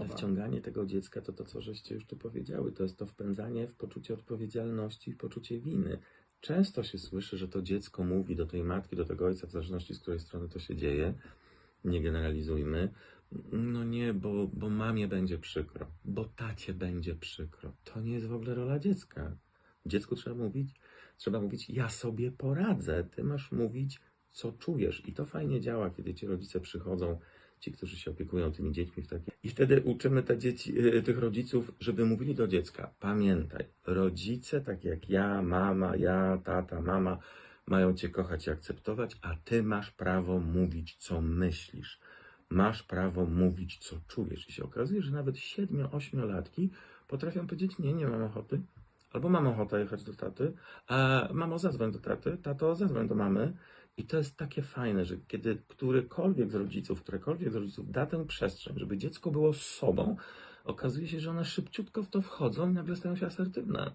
Ale wciąganie tego dziecka to to, co żeście już tu powiedziały, to jest to wpędzanie w poczucie odpowiedzialności, w poczucie winy. Często się słyszy, że to dziecko mówi do tej matki, do tego ojca, w zależności z której strony to się dzieje. Nie generalizujmy. No nie, bo, bo mamie będzie przykro, bo tacie będzie przykro. To nie jest w ogóle rola dziecka. Dziecku trzeba mówić, trzeba mówić, ja sobie poradzę. Ty masz mówić, co czujesz. I to fajnie działa, kiedy ci rodzice przychodzą, ci, którzy się opiekują tymi dziećmi w. I wtedy uczymy te dzieci, y, tych rodziców, żeby mówili do dziecka. Pamiętaj, rodzice, tak jak ja, mama, ja, tata, mama, mają cię kochać i akceptować, a ty masz prawo mówić, co myślisz. Masz prawo mówić, co czujesz. I się okazuje, że nawet 7-8-latki potrafią powiedzieć: Nie, nie mam ochoty. Albo mam ochotę jechać do taty, a mamo zadzwoń do taty, tato zadzwoń do mamy. I to jest takie fajne, że kiedy którykolwiek z rodziców, którekolwiek z rodziców da tę przestrzeń, żeby dziecko było sobą, okazuje się, że one szybciutko w to wchodzą i nagle stają się asertywne.